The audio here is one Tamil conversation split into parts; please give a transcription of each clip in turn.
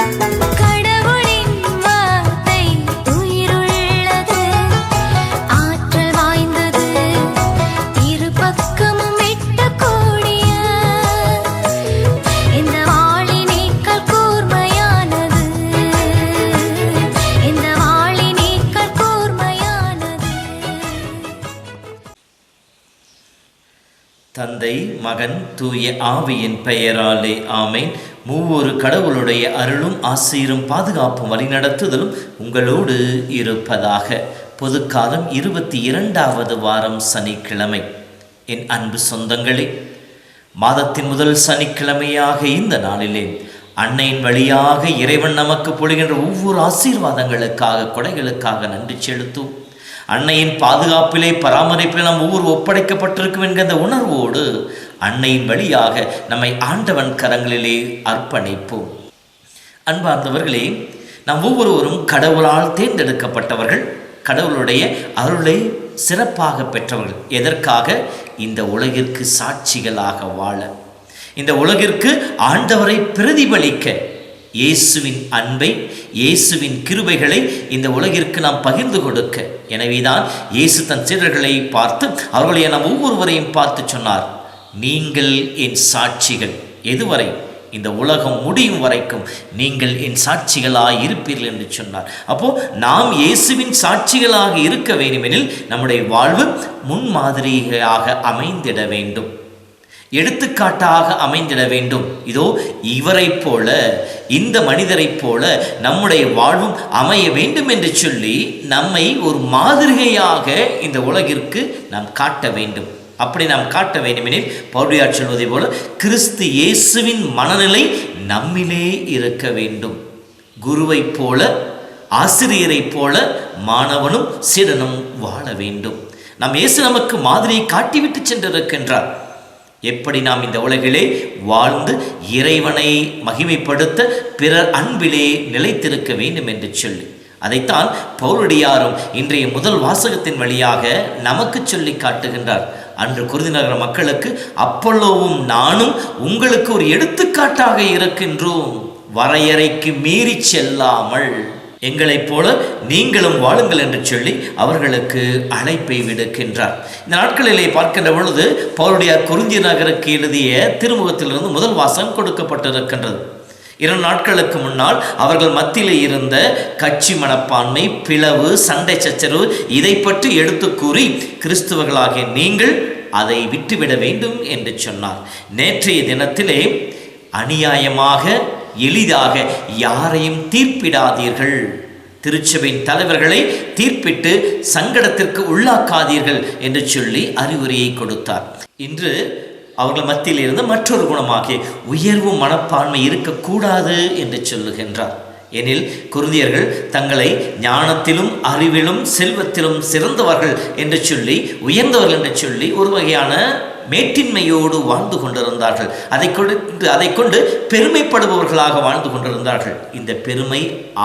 Kar தந்தை மகன் தூய ஆவியின் பெயராலே ஆமேன். மூவொரு கடவுளுடைய அருளும் ஆசீரும் பாதுகாப்பும் வழிநடத்துதலும் உங்களோடு இருப்பதாக. பொதுக்காலம் இருபத்தி இரண்டாவது வாரம் சனிக்கிழமை. என் அன்பு சொந்தங்களே மாதத்தின் முதல் சனிக்கிழமையாக இந்த நாளிலே அன்னையின் வழியாக இறைவன் நமக்கு பொழுகின்ற ஒவ்வொரு ஆசீர்வாதங்களுக்காக கொடைகளுக்காக நன்றி செலுத்தும். அன்னையின் பாதுகாப்பிலே பராமரிப்பில் நம் ஊர் ஒப்படைக்கப்பட்டிருக்கும் என்கிற அந்த உணர்வோடு அன்னையின் வழியாக நம்மை ஆண்டவன் கரங்களிலே அர்ப்பணிப்போம். அன்பார்ந்தவர்களே நாம் ஒவ்வொருவரும் கடவுளால் தேர்ந்தெடுக்கப்பட்டவர்கள் கடவுளுடைய அருளை சிறப்பாக பெற்றவர்கள். எதற்காக? இந்த உலகிற்கு சாட்சிகளாக வாழ. இந்த உலகிற்கு ஆண்டவரை பிரதிபலிக்க இயேசுவின் அன்பை இயேசுவின் கிருபைகளை இந்த உலகிற்கு நாம் பகிர்ந்து கொடுக்க. எனவேதான் இயேசு தன் சீடர்களை பார்த்து அவர்களை நாம் ஒவ்வொருவரையும் பார்த்து சொன்னார் நீங்கள் என் சாட்சிகள் எதுவரை? இந்த உலகம் முடியும் வரைக்கும் நீங்கள் என் சாட்சிகளாக இருப்பீர்கள் என்று சொன்னார். அப்போ நாம் இயேசுவின் சாட்சிகளாக இருக்க வேண்டுமெனில் நம்முடைய வாழ்வு முன்மாதிரியாக அமைந்திட வேண்டும். எடுத்துக்காட்டாக அமைந்திட வேண்டும். இதோ இவரைப் போல இந்த மனிதரைப் போல நம்முடைய வாழ்வும் அமைய வேண்டும் என்று சொல்லி நம்மை ஒரு மாதிரிகையாக இந்த உலகிற்கு நாம் காட்ட வேண்டும். அப்படி நாம் காட்ட வேண்டுமெனில் பௌடியார் சொல்வதை போல கிறிஸ்து இயேசுவின் மனநிலை நம்மிலே இருக்க வேண்டும். குருவைப் போல ஆசிரியரைப் போல மாணவனும் சீடனும் வாழ வேண்டும். நம் இயேசு நமக்கு மாதிரியை காட்டிவிட்டு சென்றிருக்கின்றார். எப்படி நாம் இந்த உலகிலே வாழ்ந்து இறைவனை மகிமைப்படுத்த பிறர் அன்பிலே நிலைத்திருக்க வேண்டும் என்று சொல்லி. அதைத்தான் பௌரடியாரும் இன்றைய முதல் வாசகத்தின் வழியாக நமக்கு சொல்லி காட்டுகின்றார். அன்று குருதி நகர மக்களுக்கு அப்பல்லோவும் நானும் உங்களுக்கு ஒரு எடுத்துக்காட்டாக இருக்கின்றோம். வரையறைக்கு மீறி செல்லாமல். எங்களைப் போல நீங்களும் வாழுங்கள் என்று சொல்லி அவர்களுக்கு அழைப்பை விடுக்கின்றார். இந்த நாட்களிலே பார்க்கின்ற பொழுது பவுருடையார் குறிஞ்சி நகருக்கு எழுதிய திருமுகத்திலிருந்து முதல் வாசகம் கொடுக்கப்பட்டிருக்கின்றது. இரண்டு நாட்களுக்கு முன்னால் அவர்கள் மத்தியில் இருந்த கட்சி மனப்பான்மை பிளவு சண்டை சச்சரவு இதை பற்றி எடுத்து கூறி கிறிஸ்துவர்களாகிய நீங்கள் அதை விட்டுவிட வேண்டும் என்று சொன்னார். நேற்றைய தினத்திலே அநியாயமாக எளிதாக யாரையும் தீர்ப்பிடாதீர்கள். திருச்சபையின் தலைவர்களை தீர்ப்பிட்டு சங்கடத்திற்கு உள்ளாக்காதீர்கள் என்று சொல்லி அறிவுரையை கொடுத்தார். இன்று அவர்கள் மத்தியில் இருந்து மற்றொரு குணமாகிய உயர்வு மனப்பான்மை இருக்கக்கூடாது என்று சொல்லுகின்றார். எனில் குருந்தியர்கள் தங்களை ஞானத்திலும் அறிவிலும் செல்வத்திலும் சிறந்தவர்கள் என்று சொல்லி உயர்ந்தவர்கள் என்று சொல்லி ஒரு வகையான மேட்டின்மையோடு வாழ்ந்து கொண்டிருந்தார்கள். அதை கொண்டு அதை கொண்டு பெருமைப்படுபவர்களாக வாழ்ந்து கொண்டிருந்தார்கள். இந்த பெருமை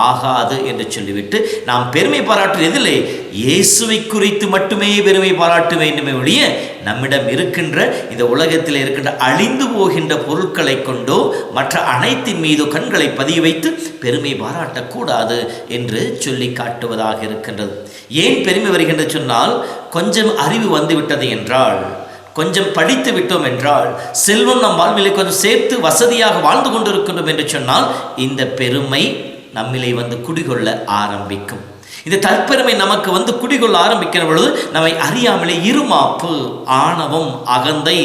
ஆகாது என்று சொல்லிவிட்டு நாம் பெருமை பாராட்டு எதிலே இயேசுவை குறித்து மட்டுமே பெருமை பாராட்ட வேண்டுமே ஒழிய நம்மிடம் இருக்கின்ற இந்த உலகத்தில் இருக்கின்ற அழிந்து போகின்ற பொருட்களை கொண்டோ மற்ற அனைத்தின் மீதோ கண்களை பதிய வைத்து பெருமை பாராட்டக்கூடாது என்று சொல்லி காட்டுவதாக இருக்கின்றது. ஏன் பெருமை வருகின்ற சொன்னால் கொஞ்சம் அறிவு வந்துவிட்டது என்றால் கொஞ்சம் படித்து விட்டோம் என்றால் செல்வம் நம் வாழ்விலை கொஞ்சம் சேர்த்து வசதியாக வாழ்ந்து கொண்டிருக்கின்றோம் என்று சொன்னால் இந்த பெருமை நம்மிலே வந்து குடிகொள்ள ஆரம்பிக்கும். இந்த தற்பெருமை நமக்கு வந்து குடிகொள்ள ஆரம்பிக்கிற பொழுது நம்மை அறியாமலே இருமாப்பு ஆணவம் அகந்தை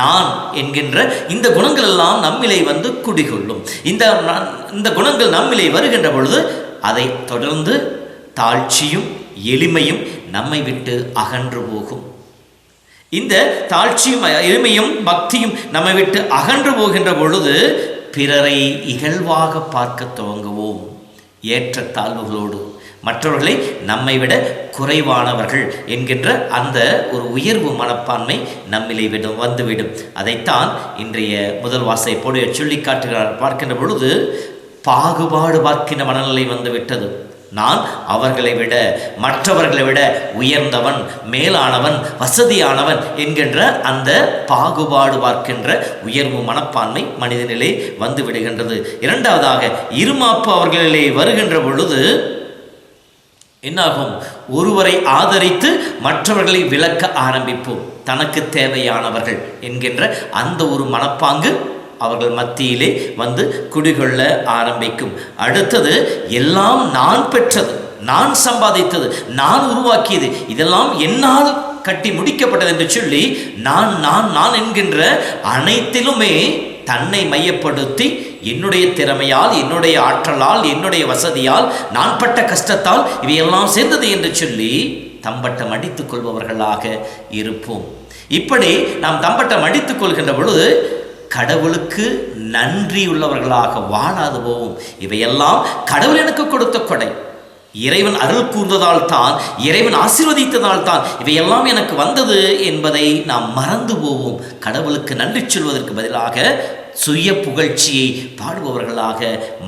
நான் என்கின்ற இந்த குணங்கள் எல்லாம் நம்மிலே வந்து குடிகொள்ளும். இந்த இந்த குணங்கள் நம்மிலே வருகின்ற பொழுது அதை தொடர்ந்து தாழ்ச்சியும் எளிமையும் நம்மை விட்டு அகன்று போகும். இந்த தாழ்ச்சியும் எளிமையும் பக்தியும் நம்மை விட்டு அகன்று போகின்ற பொழுது பிறரை இகழ்வாக பார்க்க துவங்குவோம். ஏற்ற தாழ்வுகளோடு. மற்றவர்களை நம்மை விட குறைவானவர்கள் என்கின்ற அந்த ஒரு உயர்வு மனப்பான்மை நம்மிலே விடும் வந்துவிடும். அதைத்தான் இன்றைய முதல் வாசை போடைய சொல்லி காட்டுகிறார் பார்க்கின்ற பொழுது பாகுபாடு பார்க்கின்ற மனநிலை வந்து விட்டது நான் அவர்களை விட மற்றவர்களை விட உயர்ந்தவன் மேலானவன் வசதியானவன் என்கின்ற அந்த பாகுபாடு பார்க்கின்ற உயர்வு மனப்பான்மை மனிதனிலே வந்து விடுகின்றது. இரண்டாவதாக இருமாப்பு அவர்களிலே வருகின்ற பொழுது என்னாகும்? ஒருவரை ஆதரித்து மற்றவர்களை விளக்க ஆரம்பிப்போம். தனக்கு தேவையானவர்கள் என்கின்ற அந்த ஒரு மனப்பாங்கு அவர்கள் மத்தியிலே வந்து குடிகொள்ள ஆரம்பிக்கும். அடுத்தது எல்லாம் நான் பெற்றது நான் சம்பாதித்தது நான் உருவாக்கியது இதெல்லாம் என்னால் கட்டி முடிக்கப்பட்டது என்று சொல்லி நான் நான் நான் என்கின்ற அனைத்திலுமே தன்னை மையப்படுத்தி என்னுடைய திறமையால் என்னுடைய ஆற்றலால் என்னுடைய வசதியால் நான் பட்ட கஷ்டத்தால் இவையெல்லாம் சேர்ந்தது என்று சொல்லி தம்பட்டம் அடித்துக் கொள்பவர்களாக இருப்போம். இப்படி நாம் தம்பட்டம் அடித்துக் கொள்கின்ற பொழுது கடவுளுக்கு நன்றி உள்ளவர்களாக வாழாது போவோம். இவையெல்லாம் கடவுள் எனக்கு கொடுத்த கொடை. இறைவன் அருள் கூர்ந்ததால் தான் இறைவன் ஆசீர்வதித்ததால் தான் இவையெல்லாம் எனக்கு வந்தது என்பதை நாம் மறந்து போவோம். கடவுளுக்கு நன்றி சொல்வதற்கு பதிலாக சுய புகழ்ச்சியை பாடுபவர்களாக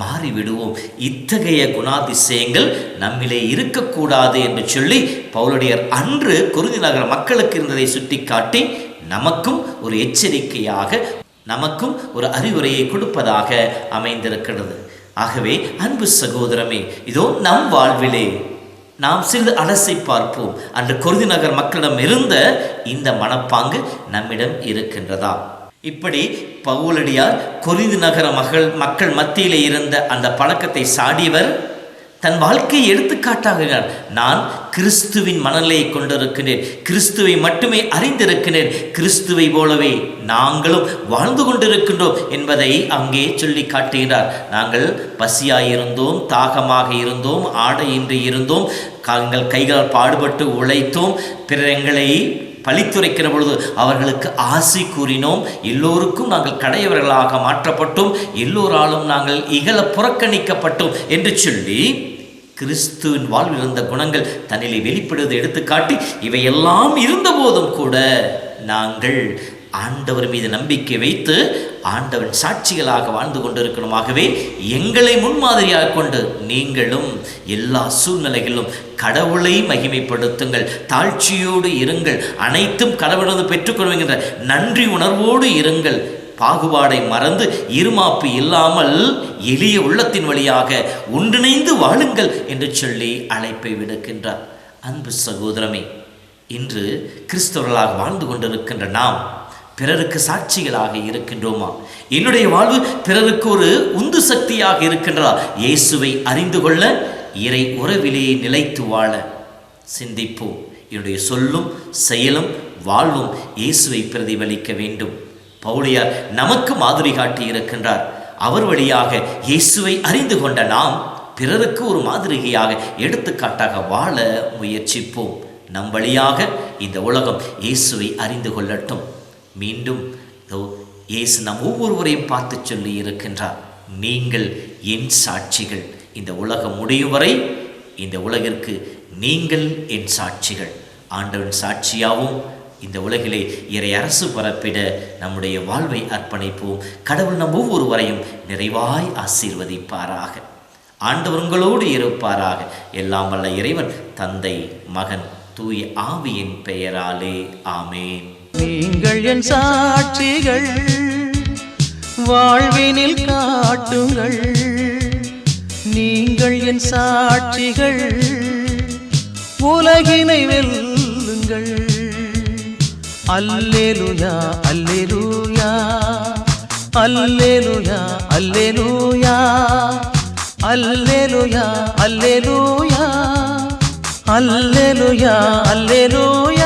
மாறிவிடுவோம். இத்தகைய குணாதிசயங்கள் நம்மிலே இருக்கக்கூடாது என்று சொல்லி பவுலடியர் அன்று குருதி நகர மக்களுக்கு இருந்ததை சுட்டிக்காட்டி நமக்கும் ஒரு எச்சரிக்கையாக நமக்கும் ஒரு அறிவுரையை கொடுப்பதாக அமைந்திருக்கிறது. ஆகவே அன்பு சகோதரமே இதோ நம் வாழ்விலே நாம் சிறிது அலசி பார்ப்போம். அன்று குருதி நகர் மக்களிடம் இருந்த இந்த மனப்பாங்கு நம்மிடம் இருக்கின்றதா? இப்படி பவுலடியார் குருதி நகர மகள் மக்கள் மத்தியிலே இருந்த அந்த பழக்கத்தை சாடியவர் தன் வாழ்க்கையை எடுத்துக்காட்டாகிறார் நான் கிறிஸ்துவின் மனநிலையை கொண்டிருக்கிறேன். கிறிஸ்துவை மட்டுமே அறிந்திருக்கிறேன். கிறிஸ்துவை போலவே நாங்களும் வாழ்ந்து கொண்டிருக்கின்றோம் என்பதை அங்கே சொல்லி காட்டுகிறார். நாங்கள் பசியாயிருந்தோம் தாகமாக இருந்தோம் ஆடையின்றி இருந்தோம் எங்கள் கைகளால் பாடுபட்டு உழைத்தோம் பிறர் எங்களை பழித்துரைக்கிற பொழுது அவர்களுக்கு ஆசை கூறினோம். எல்லோருக்கும் நாங்கள் கடையவர்களாக மாற்றப்பட்டோம். எல்லோராலும் நாங்கள் இகழ புறக்கணிக்கப்பட்டோம் என்று சொல்லி கிறிஸ்துவின் வாழ்வில் இருந்த குணங்கள் தன்னிலே வெளிப்படுவதை எடுத்துக்காட்டி இவையெல்லாம் இருந்தபோதும் கூட நாங்கள் ஆண்டவர் மீது நம்பிக்கை வைத்து ஆண்டவன் சாட்சிகளாக வாழ்ந்து கொண்டிருக்கணுமாகவே எங்களை முன்மாதிரியாக கொண்டு நீங்களும் எல்லா சூழ்நிலைகளிலும் கடவுளை மகிமைப்படுத்துங்கள் தாழ்ச்சியோடு இருங்கள் அனைத்தும் கடவுளது பெற்றுக்கொள்வீங்கிற நன்றி உணர்வோடு இருங்கள். பாகுபாடை மறந்து இருமாப்பு இல்லாமல் எளிய உள்ளத்தின் வழியாக ஒன்றிணைந்து வாழுங்கள் என்று சொல்லி அழைப்பை விடுக்கின்றார். அன்பு சகோதரமே இன்று கிறிஸ்தவர்களாக வாழ்ந்து கொண்டிருக்கின்ற நாம் பிறருக்கு சாட்சிகளாக இருக்கின்றோமா? என்னுடைய வாழ்வு பிறருக்கு ஒரு உந்து சக்தியாக இருக்கின்றதா? இயேசுவை அறிந்து கொள்ள இறை உறவிலே நிலைத்து வாழ சிந்திப்போம். என்னுடைய சொல்லும் செயலும் வாழ்வும் இயேசுவை பிரதிபலிக்க வேண்டும். பவுலியார் நமக்கு மாதிரி காட்டி இருக்கின்றார். அவர் வழியாக இயேசுவை அறிந்து கொண்ட நாம் பிறருக்கு ஒரு மாதிரிகையாக எடுத்துக்காட்டாக வாழ முயற்சிப்போம். நம் வழியாக இந்த உலகம் இயேசுவை அறிந்து கொள்ளட்டும். மீண்டும் இயேசு நம் ஒவ்வொருவரையும் பார்த்து சொல்லி இருக்கின்றார். நீங்கள் என் சாட்சிகள். இந்த உலகம் முடியும் வரை இந்த உலகிற்கு நீங்கள் என் சாட்சிகள். ஆண்டவன் சாட்சியாகவும் இந்த உலகிலே இறை அரசு பரப்பிட நம்முடைய வாழ்வை அர்ப்பணிப்போம். கடவுள் நம் ஒவ்வொருவரையும் நிறைவாய் ஆசீர்வதிப்பாராக. ஆண்டவர் உங்களோடு இருப்பாராக. எல்லாம் வல்ல இறைவன் தந்தை மகன் தூய ஆவியின் பெயராலே. ஆமேன். நீங்கள் என் சாட்சிகள் வாழ்வினில் காட்டுங்கள். நீங்கள் என் சாட்சிகள் உலகினை வெல்லுங்கள். Alleluia alleluia. Alleluia alleluia. Alleluia alleluia. Alleluia alleluia.